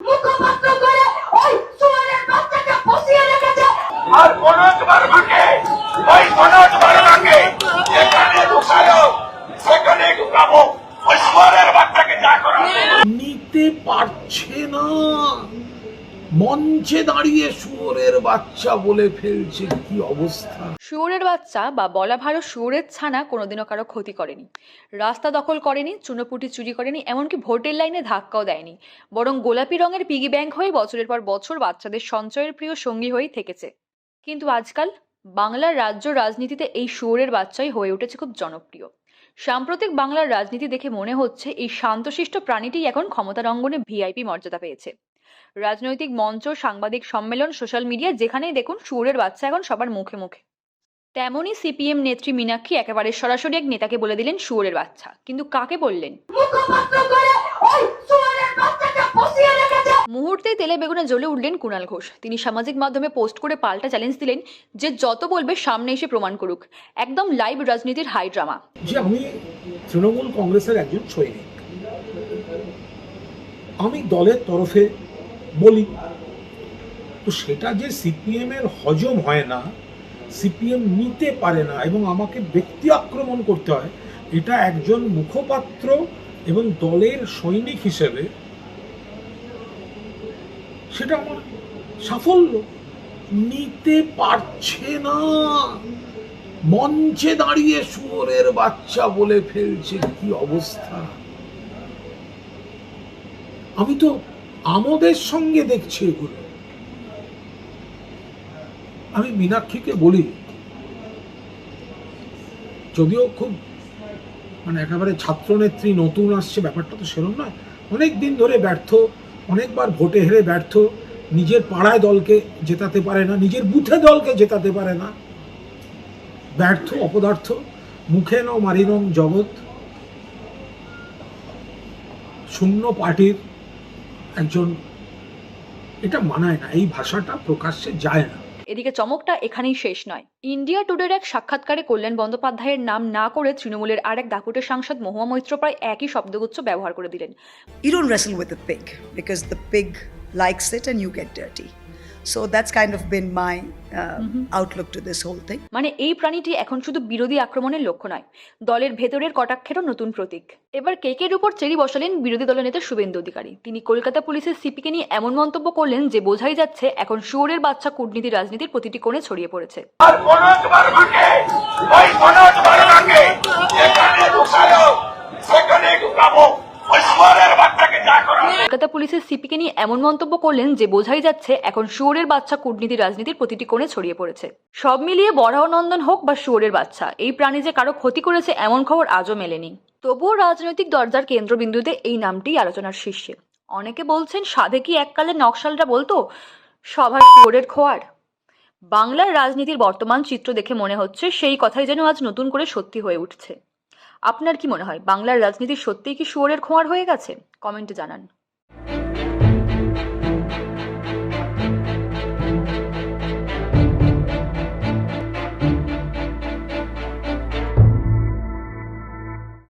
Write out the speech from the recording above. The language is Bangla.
মুখপাত্র করে ওই সুয়ারের বাচ্চাকে বসিয়ে রেখেছে। আর মনোজ বার্মাকে ওই মনোজ বার্মাকে যেখানে ঢুকালো সেখানে ঢুকাবো। ওই সোয়ারের বাচ্চাকে যা করা নিতে পারছে না। মঞ্চে দাঁড়িয়ে শুয়োরের বাচ্চা বলে ফেলছে কি অবস্থা? শুয়োরের বাচ্চা বা বলা ভালো শুয়োরের ছানা কোনোদিনও কারও ক্ষতি করেনি। রাস্তা দখল করেনি, চুনোপুটি চুরি করেনি, এমনকি ভোটের লাইনে ধাক্কাও দেয়নি। বরং গোলাপি রঙের পিগি ব্যাংক হয়ে বছরের পর বছর বাচ্চাদের সঞ্চয়ের প্রিয় সঙ্গী হয়েই থেকেছে। কিন্তু আজকাল বাংলার রাজ্য রাজনীতিতে এই শুয়োরের বাচ্চাই হয়ে উঠেছে খুব জনপ্রিয়। সাম্প্রতিক বাংলার রাজনীতি দেখে মনে হচ্ছে এই শান্তশিষ্ট প্রাণীটি এখন ক্ষমতার অঙ্গনে ভিআইপি মর্যাদা পেয়েছে। রাজনৈতিক মঞ্চ, সাংবাদিক সম্মেলন সোশ্যাল মিডিয়া যেখানেই দেখুন শুয়োরের বাচ্চা এখন সবার মুখে মুখে। তেমনই সিপিএম নেত্রী মীনাক্ষী একেবারে সরাসরি এক নেতাকে বলে দিলেন শুয়োরের বাচ্চা। কিন্তু কাকে বললেন? মুহূর্তেই তেলে বেগুনে জ্বলে উঠলেন কুণাল ঘোষ। তিনি সামাজিক মাধ্যমে পোস্ট করে পাল্টা চ্যালেঞ্জ দিলেন যে যত বলবে সামনে এসে প্রমাণ করুক। একদম লাইভ রাজনীতির হাই ড্রামা আমি তৃণমূল কংগ্রেসের একজন সৈনিক। আমি দলের তরফে বলি। তো সেটা যে সিপিএম এর হজম হয় না, সিপিএম নিতে পারে না এবং আমাকে ব্যক্তি আক্রমণ করতে হয়, এটা একজন মুখপাত্র এবং দলের সৈনিক হিসেবে সেটা আমার সাফল্য। নিতে পারছে না। মঞ্চে দাঁড়িয়ে শুয়োরের বাচ্চা বলে ফেলছে, কি অবস্থা? আমি তো আমোদের সঙ্গে দেখছি এগুলো। আমি মীনাক্ষীকে বলি, যদিও খুব মানে একেবারে ছাত্রনেত্রী, নতুন আসছে, ব্যাপারটা তো সেরকম নয়। অনেক দিন ধরে ব্যর্থ, অনেকবার ভোটে হেরে ব্যর্থ, নিজের পাড়ায় দলকে জেতাতে পারে না, নিজের বুথে দলকে জেতাতে পারে না। ব্যর্থ, অপদার্থ, মুখে ন মারিনম জগৎ, শূন্য পার্টির একজন এটা মানায় না এই ভাষাটা প্রকাশ্যে যায় না। এদিকে চমকটা এখানেই শেষ নয়। ইন্ডিয়া টুডের এক সাক্ষাৎকারে কল্যাণ বন্দ্যোপাধ্যায়ের নাম না করে তৃণমূলের আরেক দাপুটের সাংসদ মহুয়া মৈত্র প্রায় একই শব্দগুচ্ছ ব্যবহার করে দিলেন। You don't wrestle with the pig because the pig likes it and you get dirty. So that's kind of been my uh, outlook to this whole thing. মানে এই প্রাণীটি এখন শুধু বিরোধী আক্রমণের লক্ষ্য নয় দলের ভেতরের কটাক্ষেরও নতুন প্রতীক। এবার কেকের উপর চেরি বসালেন বিরোধী দলের নেতা শুভেন্দু অধিকারী। তিনি কলকাতা পুলিশের সিপিকে নিয়ে এমন মন্তব্য করলেন যে বোঝাই যাচ্ছে এখন শুয়োরের বাচ্চা কূটনীতি রাজনীতির প্রতিটি কোণে ছড়িয়ে পড়েছে আর মনোজ বার্মাকে ওই মনোজ বার্মাকে যেখানে ঢুকালো সেখানে ঢুকাবো ওই সোয়ারের বাচ্চাকে যা করা কলকাতা পুলিশের সিপিকে নিয়ে এমন মন্তব্য করলেন যে বোঝাই যাচ্ছে এখন শুয়োরের বাচ্চা কূটনীতি রাজনীতির প্রতিটি কোণে ছড়িয়ে পড়েছে। সব মিলিয়ে বরাহনন্দন হোক বা শুয়োরের বাচ্চা, এই প্রাণী যে কারও ক্ষতি করেছে এমন খবর আজও মেলেনি। তবুও রাজনৈতিক দরজার কেন্দ্রবিন্দুতে এই নামটি আলোচনার শীর্ষে। অনেকে বলছেন, সাধে কি এককালে নকশালরা বলতো, সভার শুয়োরের খোয়ার? বাংলার রাজনীতির বর্তমান চিত্র দেখে মনে হচ্ছে সেই কথাই যেন আজ নতুন করে সত্যি হয়ে উঠছে। আপনার কি মনে হয়, বাংলার রাজনীতি সত্যিই কি শুয়োরের খোঁয়ার হয়ে গেছে? কমেন্টে জানান।